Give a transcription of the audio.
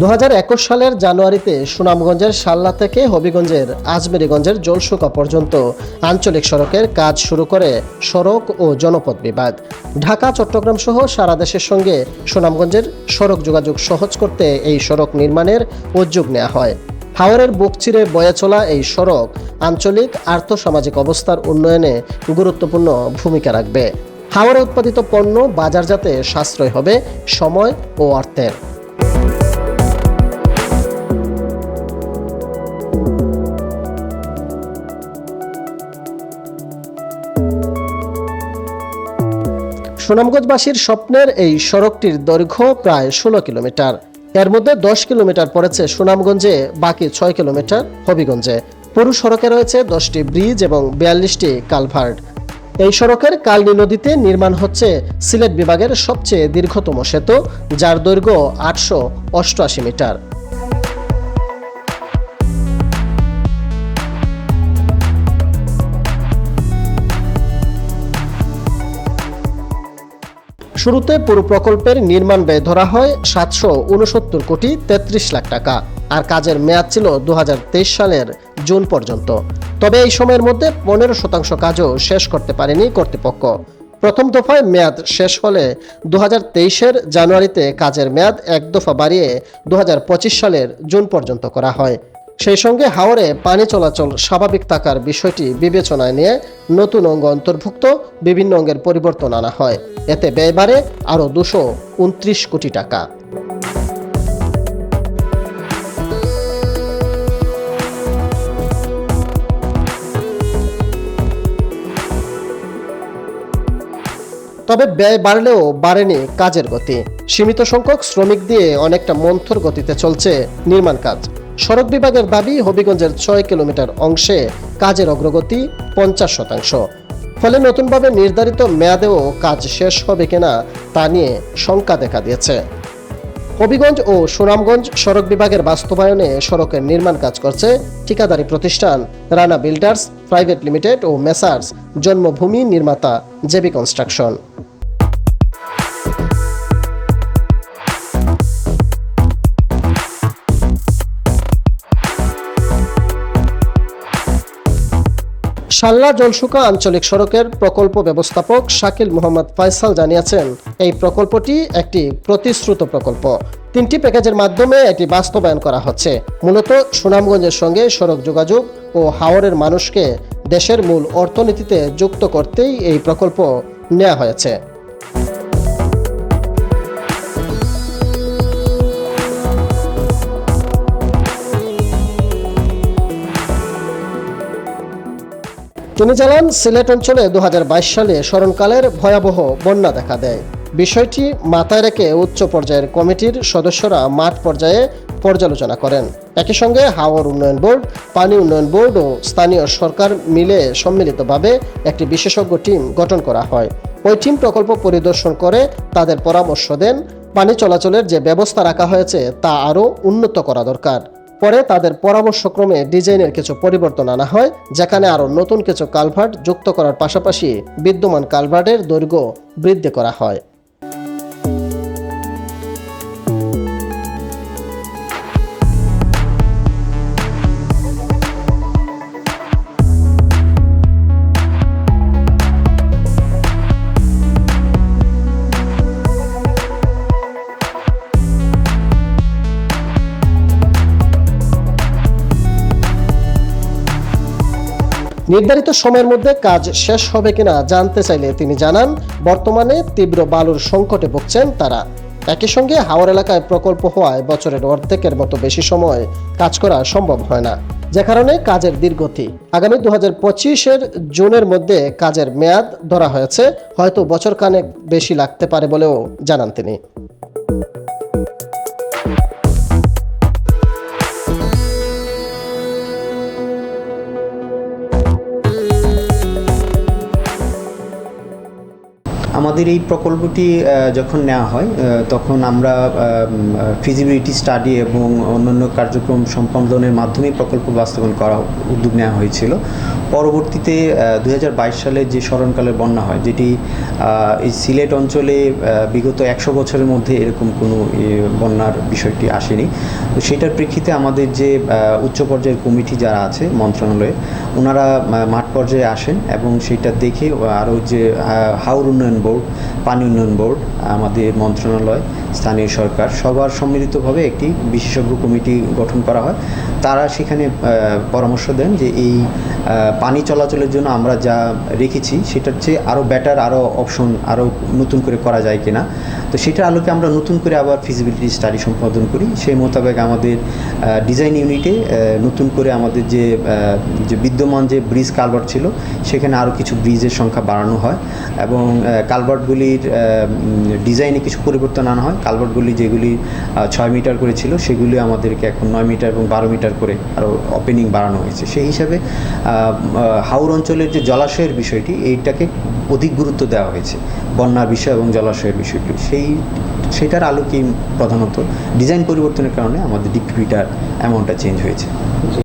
দু হাজার একুশ সালের জানুয়ারিতে সুনামগঞ্জের সাল্লা থেকে হবিগঞ্জের আজমেরিগঞ্জের জলসুকা পর্যন্ত আঞ্চলিক সড়কের কাজ শুরু করে সড়ক ও জনপথ বিভাগ ঢাকা, চট্টগ্রাম সহ সারা দেশের সঙ্গে সুনামগঞ্জের সড়ক যোগাযোগ সহজ করতে এই সড়ক নির্মাণের উদ্যোগ নেওয়া হয়। হাওরের বুক চিরে বয়ে চলা এই সড়ক আঞ্চলিক আর্থসামাজিক অবস্থার উন্নয়নে গুরুত্বপূর্ণ ভূমিকা রাখবে। হাওরে উৎপাদিত পণ্য বাজারজাতে সাশ্রয় হবে সময় ও অর্থের। সুনামগঞ্জবাসীর স্বপ্নের এই সড়কটির দৈর্ঘ্য প্রায় ষোলো কিলোমিটার। এর মধ্যে দশ কিলোমিটার পড়েছে সুনামগঞ্জে, বাকি ছয় কিলোমিটার হবিগঞ্জে। পুরো সড়কে রয়েছে দশটি ব্রিজ এবং বিয়াল্লিশটি কালভার্ট। এই সড়কের কালনী নদীতে নির্মাণ হচ্ছে সিলেট বিভাগের সবচেয়ে দীর্ঘতম সেতু, যার দৈর্ঘ্য আটশো অষ্টআশি মিটার। শুরুতে পুরো প্রকল্পের নির্মাণ ব্যয় ধরা হয় সাতশো উনসত্তর কোটি তেত্রিশ লাখ টাকা। আর কাজের মেয়াদ ছিল দু হাজার তেইশ সালের জুন পর্যন্ত। তবে এই সময়ের মধ্যে পনেরো শতাংশ কাজও শেষ করতে পারেনি কর্তৃপক্ষ। প্রথম দফায় মেয়াদ শেষ হলে দু তেইশের জানুয়ারিতে কাজের মেয়াদ এক দফা বাড়িয়ে দু হাজার পঁচিশ সালের জুন পর্যন্ত করা হয়। সেই সঙ্গে হাওরে পানি চলাচল স্বাভাবিক থাকার বিষয়টি বিবেচনায় নিয়ে নতুন অঙ্গ অন্তর্ভুক্ত বিভিন্ন অঙ্গের পরিবর্তন আনা হয়। এতে ব্যয় বাড়ে আরও দুশো উনত্রিশ কোটি টাকা। তবে ব্যয় বাড়লেও বাড়েনি কাজের গতি। সীমিত সংখ্যক শ্রমিক দিয়ে অনেকটা মন্থর গতিতে চলছে নির্মাণ কাজ। সড়ক বিভাগের দাবি হবিগঞ্জের ছয় কিলোমিটার অংশে কাজের অগ্রগতি পঞ্চাশ শতাংশ। ফলে নতুনভাবে নির্ধারিত মেয়াদেও কাজ শেষ হবে কিনা তা নিয়ে শঙ্কা দেখা দিয়েছে। হবিগঞ্জ ও সুনামগঞ্জ সড়ক বিভাগের বাস্তবায়নে সড়কের নির্মাণ কাজ করছে ঠিকাদারি প্রতিষ্ঠান রানা বিল্ডার্স, প্রাইভেট লিমিটেড ও messrs, Janmabhumi Nirmata JB construction. সাল্লা জলসুকা আঞ্চলিক সড়কের প্রকল্প ব্যবস্থাপক শাকিল মোহাম্মদ ফয়সাল জানিয়েছেন, এই প্রকল্পটি একটি প্রতিশ্রুত প্রকল্প। তিনটি প্যাকেজের মাধ্যমে এটি বাস্তবায়ন করা হচ্ছে। মূলত সুনামগঞ্জের সঙ্গে সড়ক যোগাযোগ ও হাওরের মানুষকে দেশের মূল অর্থনীতিতে যুক্ত করতেই এই প্রকল্প নেওয়া হয়েছে। তিনি জানান, সিলেট অঞ্চলে দু হাজার বাইশ সালে স্মরণকালের ভয়াবহ বন্যা দেখা দেয়। বিষয়টি মাথায় রেখে উচ্চ পর্যায়ের কমিটির সদস্যরা মাঠ পর্যায়ে পর্যালোচনা করেন। একই সঙ্গে হাওর উন্নয়ন বোর্ড, পানি উন্নয়ন বোর্ড ও স্থানীয় সরকার মিলে সম্মিলিতভাবে একটি বিশেষজ্ঞ টিম গঠন করা হয়। ওই টিম প্রকল্প পরিদর্শন করে তাদের পরামর্শ দেন। পানি চলাচলের যে ব্যবস্থা রাখা হয়েছে তা আরও উন্নত করা দরকার। পরে তাদের পরামর্শক্রমে ডিজাইনের কিছু পরিবর্তন আনা হয়, যেখানে আরও নতুন কিছু কালভার্ট যুক্ত করার পাশাপাশি বিদ্যমান কালভার্টের দৈর্ঘ্য বৃদ্ধি করা হয়। নির্ধারিত সময়ের মধ্যে কাজ শেষ হবে কিনা জানতে চাইলে তিনি জানান, বর্তমানে তীব্র বালুর সংকটে ভুগছেন তারা। একই সঙ্গে হাওর এলাকায় প্রকল্প হওয়ায় বছরের অর্ধেকের মতো বেশি সময় কাজ করা সম্ভব হয় না। যে কারণে কাজের দীর্ঘতি। আগামী দু হাজার পঁচিশের জুনের মধ্যে কাজের মেয়াদ ধরা হয়েছে, হয়তো বছর খানেক বেশি লাগতে পারে বলেও জানান তিনি। আমাদের এই প্রকল্পটি যখন নেওয়া হয় তখন আমরা ফিজিবিলিটি স্টাডি এবং অন্যান্য কার্যক্রম সম্পাদনের মাধ্যমে প্রকল্প বাস্তবায়ন করা উদ্যোগ নেওয়া হয়েছিল। পরবর্তীতে দুই সালে যে স্মরণকালের বন্যা হয়, যেটি এই সিলেট অঞ্চলে বিগত একশো বছরের মধ্যে এরকম কোনো বন্যার বিষয়টি আসেনি। তো সেটার প্রেক্ষিতে আমাদের যে উচ্চ পর্যায়ের কমিটি যারা আছে মন্ত্রণালয়ে, ওনারা মাঠ পর্যায়ে আসেন এবং সেটা দেখে আরও যে হাওর উন্নয়ন বোর্ড, পানি উন্নয়ন বোর্ড, আমাদের মন্ত্রণালয়, স্থানীয় সরকার সবার সম্মিলিতভাবে একটি বিশেষজ্ঞ কমিটি গঠন করা হয়। তারা সেখানে পরামর্শ দেন যে এই পানি চলাচলের জন্য আমরা যা রেখেছি সেটার চেয়ে আরও বেটার আরও অপশন আরও নতুন করে করা যায় কিনা। তো সেটার আলোকে আমরা নতুন করে আবার ফিজিবিলিটি স্টাডি সম্পাদন করি। সেই মোতাবেক আমাদের ডিজাইন ইউনিটে নতুন করে আমাদের যে যে বিদ্যমান যে ব্রিজ কালভার্ট ছিল, সেখানে আরও কিছু ব্রিজের সংখ্যা বাড়ানো হয় এবং কালভার্টগুলির ডিজাইনে কিছু পরিবর্তন আনা হয়। কালভার্টগুলি যেগুলি ছয় মিটার করে ছিল, সেগুলি আমাদেরকে এখন নয় মিটার এবং বারো মিটার করে আরও ওপেনিং বাড়ানো হয়েছে। সেই হিসাবে হাওর অঞ্চলের যে জলাশয়ের বিষয়টি, এইটাকে অধিক গুরুত্ব দেওয়া হয়েছে বন্যার বিষয় এবং জলাশয়ের বিষয়টি। সেই, সেটার আলোকেই প্রধানত ডিজাইন পরিবর্তনের কারণে আমাদের ডিগ্রিটার অ্যামাউন্টটা চেঞ্জ হয়েছে।